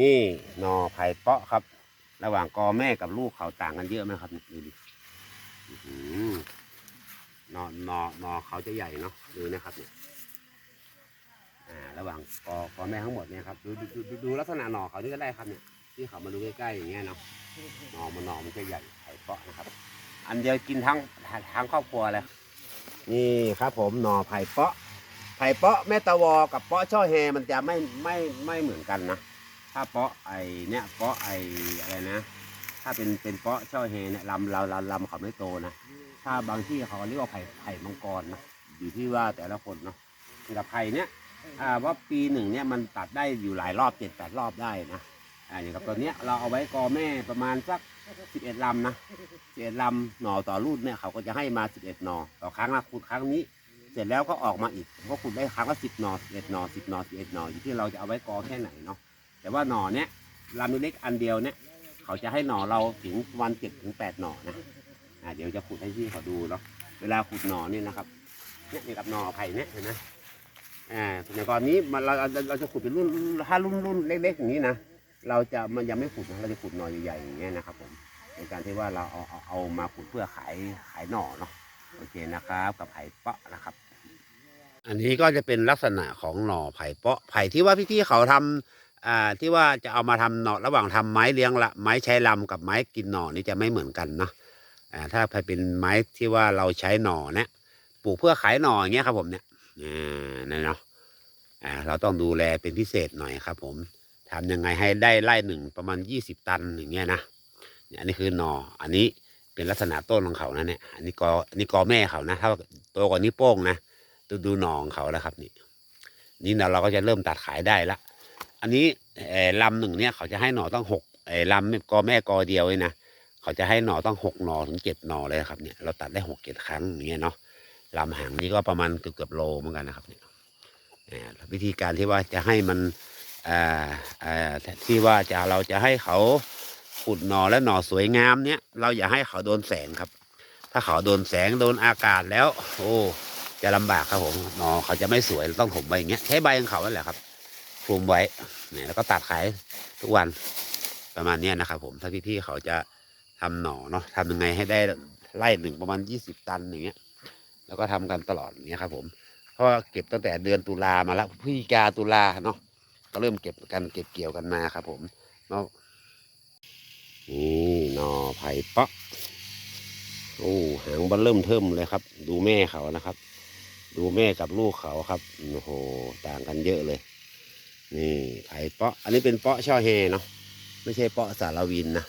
นี่หน่อไผ่เปาะครับ ระหว่างกอแม่กับลูกเขาต่างกันเยอะไหมครับดูดิหน่อหน่อหน่อเขาจะใหญ่เนาะดูนะครับเนี่ยอ่าระหว่างกอกอแม่ทั้งหมดเนี่ยครับดูดูดูดูลักษณะหน่อเขานี่ก็ได้ครับเนี่ยที่เขามาดูใกล้ๆอย่างเงี้ยเนาะหน่อมันหน่อมันจะใหญ่ไผ่เปาะนะครับ อันเดียวกินทั้งทั้งครอบครัวเลยนี่ครับผมหน่อไผ่เปาะไผ่เปาะแม่ตะวอกับเปาะช่อแฮมันจะไม่ไม่ไม่เหมือนกันนะ ถ้าเปาะไอเนี่ยเปาะไออะไรนะ ถ้าเป็นเป็นเปาะช่อแฮเนี่ยลำเราเราลำเขาไม่โตนะ ถ้าบางที่เขาเรียกว่าไผ่ไผ่มังกรนะอยู่ที่ว่าแต่ละคนเนาะกับไผ่เนี่ยอ่าว่าปีหนึ่งเนี่ยมันตัดได้อยู่หลายรอบเจ็ดแปดรอบได้นะอ่าอย่างกับตัวเนี้ยเราเอาไว้กอแม่ประมาณสักสิบเอ็ดลำนะสิบเอ็ดลำหน่อต่อรุ่นเนี่ยเขาก็จะให้มาสิบเอ็ดหน่อต่อครั้งละขุดครั้งนี้ เสร็จแล้วก็ออกมาอีกก็ขุดได้ครั้งละสิบหน่อสิบเอ็ดหน่อสิบหน่อสิบเอ็ดหน่ออยู่ที่เราจะเอาไว้กอแค่ไหนเนาะ แต่ว่าหน่อเนี้ยลำเล็กอันเดียวเนี่ยเขาจะให้หน่อเราถึงวันเจ็ดถึงแปดหน่อนะอ่าเดี๋ยวจะขุดให้พี่เขาดูเนาะเวลาขุดหน่อเนี่ยนะครับเนี่ยนี่กับหน่อไผ่เนี่ยเห็นไหมอ่าในกรณีมันเราเราเราจะขุดเป็นรุ่นถ้ารุ่นรุ่นเล็กๆอย่างนี้นะเราจะมันยังไม่ขุดนะเราจะขุดหน่อใหญ่ๆอย่างเงี้ยนะครับผมในการที่ว่าเราเอาเอาเอามาขุดเพื่อขายขายหน่อเนาะโอเคนะครับ กับไผ่เปาะนะครับ อันนี้ก็จะเป็นลักษณะของหน่อไผ่เปาะไผ่ที่ว่าพี่ๆเขาทำ อ่าที่ว่าจะเอามาทำหน่อระหว่างทำไม้เลี้ยงละไม้ใช้ลำกับไม้กินหน่อนี่จะไม่เหมือนกันเนาะอ่าถ้าเป็นไม้ที่ว่าเราใช้หน่อเนี่ยปลูกเพื่อขายหน่ออย่างเงี้ยครับผมเนี่ยอ่านั่นเนาะอ่าเราต้องดูแลเป็นพิเศษหน่อยครับ ผมทำยังไงให้ได้ไร่หนึ่งประมาณยี่สิบตันอย่างเงี้ยนะเนี่ยอันนี้คือหน่ออันนี้เป็นลักษณะต้นของเขานะเนี่ยอันนี้กออันนี้กอแม่เขานะถ้าโตกว่านี้โป้งนะดูดูหนองเขาแล้วครับนี่นี่เราเราก็จะเริ่มตัดขายได้ละ อันนี้ลำหนึ่งเนี่ยเขาจะให้หน่อต้องหกลำกอแม่กอเดียวเลยนะเขาจะให้หน่อต้องหกหน่อถึงเจ็ดหน่อเลยครับเนี่ยเราตัดได้หกเจ็ดครั้งอย่างเงี้ยเนาะลำหางนี้ก็ประมาณเกือบเกือบโลเหมือนกันนะครับเนี่ยวิธีการที่ว่าจะให้มันที่ว่าจะเราจะให้เขาขุดหน่อและหน่อสวยงามเนี่ยเราอย่าให้เขาโดนแสงครับ ถ้าเขาโดนแสงโดนอากาศแล้ว โอ้จะลำบากครับผมหน่อเขาจะไม่สวยต้องผมใบอย่างเงี้ยใช้ใบของเขานั่นแหละครับ คลุมไว้เนี่ยแล้วก็ตัดขายทุกวันประมาณนี้นะครับผมถ้าพี่ๆเขาจะทำหน่อเนาะทำยังไงให้ได้ไร่หนึ่งประมาณยี่สิบตันอย่างเงี้ย แล้วก็ทำกันตลอดอย่างเงี้ยครับผมเพราะเก็บตั้งแต่เดือนตุลามาแล้วพฤศจิกาตุลาเนาะก็เริ่มเก็บกันเก็บเกี่ยวกันมาครับผมเนาะนี่หน่อไผ่ปะโอ้หางบันเริ่มเทิมเลยครับ ดูแม่เขานะครับ ดูแม่กับลูกเขาครับโอ้โหต่างกันเยอะเลย นี่ไผ่เปาะ อันนี้เป็นเปาะช่อเฮเนาะไม่ใช่เปาะสารวินนะ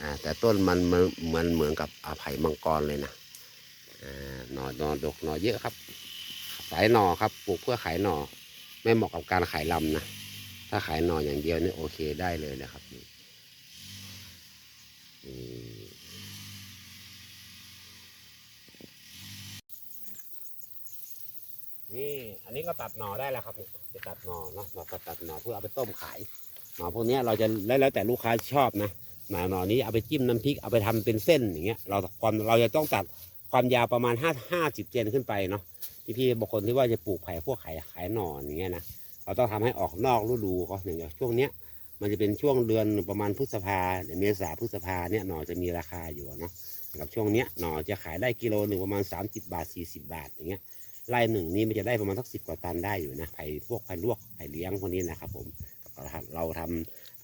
อ่าแต่ต้นมันมันมันเหมือนกับอาไผ่มังกรเลยนะอ่าหน่อหน่อดกหน่อเยอะครับ สายหน่อครับปลูกเพื่อขายหน่อ ไม่เหมาะกับการขายลำนะถ้าขายหน่ออย่างเดียวนี่โอเคได้เลยนะครับนี่นี่อันนี้ก็ตัดหน่อได้แล้วครับ ตัดหน่อเนาะเราตัดหน่อเพื่อเอาไปต้มขายหน่อพวกนี้เราจะแล้วแต่ลูกค้าชอบนะหน่อหน่อนี้เอาไปจิ้มน้ำพริกเอาไปทำเป็นเส้นอย่างเงี้ยเราความเราจะต้องตัดความยาวประมาณห้าห้าสิบเซนขึ้นไปเนาะพี่พี่บางคนที่ว่าจะปลูกไผ่พวกไขายขายหน่ออย่างเงี้ยนะเราต้องทำให้ออกนอกฤดูก็อย่างเงี้ยช่วงเนี้ยมันจะเป็นช่วงเดือนประมาณพฤษภาเมษาพฤษภาเนี่ยหน่อจะมีราคาอยู่เนาะสำหรับช่วงเนี้ยหน่อจะขายได้กิโลหนึ่งประมาณ 30 บาท 40 บาทอย่างเงี้ย ไร่หนึ่งนี่มันจะได้ประมาณสักสิบกว่าตันได้อยู่นะไผ่พวกไผ่ลวกไผ่เลี้ยงพวกนี้นะครับผมเราทำเรา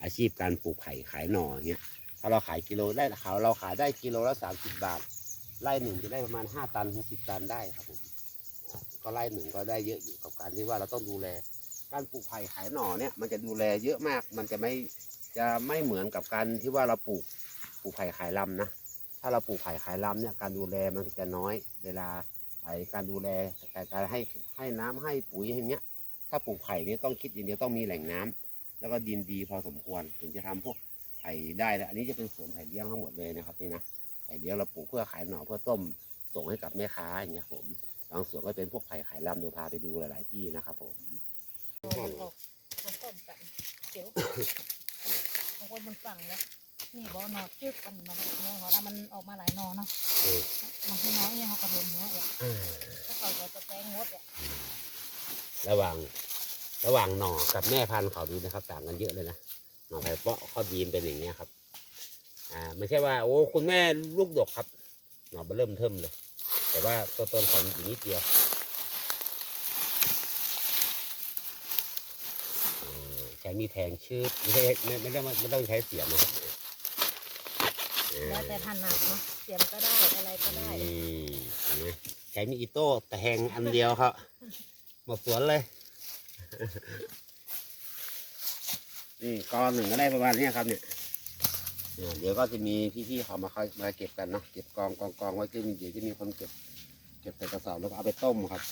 อาชีพการปลูกไผ่ขายหน่อเงี้ยถ้าเราขายกิโลได้ราคาเราขายได้กิโลละสามสิบบาทไร่หนึ่งจะได้ประมาณห้าตันถึงสิบตันได้ครับผมก็ไร่หนึ่งก็ได้เยอะอยู่กับการที่ว่าเราต้องดูแล การปลูกไผ่ขายหน่อเนี่ยมันจะดูแลเยอะมาก มันจะไม่จะไม่เหมือนกับการที่ว่าเราปลูกปลูกไผ่ขายลำนะถ้าเราปลูกไผ่ขายลำเนี่ยการดูแลมันจะน้อยเวลา ไอการดูแลการการให้ให้น้ำให้ปุ๋ยอย่างเงี้ย ถ้าปลูกไผ่เนี่ยต้องคิดอย่างเดียวต้องมีแหล่งน้ำแล้วก็ดินดีพอสมควรถึงจะทำพวกไผ่ได้แล้วอันนี้จะเป็นสวนไผ่เลี้ยงทั้งหมดเลยนะครับนี่นะไผ่เลี้ยงเราปลูกเพื่อขายหน่อเพื่อต้มส่งให้กับแม่ค้าอย่างเงี้ยผมบางส่วนก็เป็นพวกไผ่ขายลำเดี๋ยวพาไปดูหลาย ๆ ที่นะครับผมต้มกันเดี๋ยวบางคนมันสั่งแล้ว นี่บ่หนอจึกมันมันเนี่ยเพราะว่ามันออกมาหลายหนอเนาะเออ มันคือน้อยเนี่ยเขากระทมหัวเนี่ยถ้าเขาก็จะแตงงดเนี่ยระหว่างระหว่างหน่อกับแม่พันธุ์เขาดูนะครับ ต่างกันเยอะเลยนะน่อไผ่เปาะข้อดีมนเป็นอย่างเงี้ยครับ อ่าไม่ใช่ว่าโอ้คุณแม่ลูกดกครับ หน่อเบอร์เริ่มเทิมเลย แต่ว่าตัวต้นของอยู่นิดเดียวอ่าใช้มีดแทงชืดไม่ใช่ไม่ไม่ต้องไม่ต้องใช้เสียมนะครับอ่า แล้วแต่ถนัดเนาะเสียมก็ได้อะไรก็ได้นี่เห็นไหมใช้มีดอิโต้แต่แทงอันเดียวครับหมดสวนเลย นี่กอหนึ่งก็ได้ประมาณเนี้ยครับเนี่ยเนี่ยเดี๋ยวก็จะมีพี่ๆเขามาคอยมาเก็บกันเนาะเก็บกองกองกองไว้ก็มีเดี๋ยวจะมีคนเก็บ เก็บใส่กระสอบแล้วก็เอาไปต้มครับ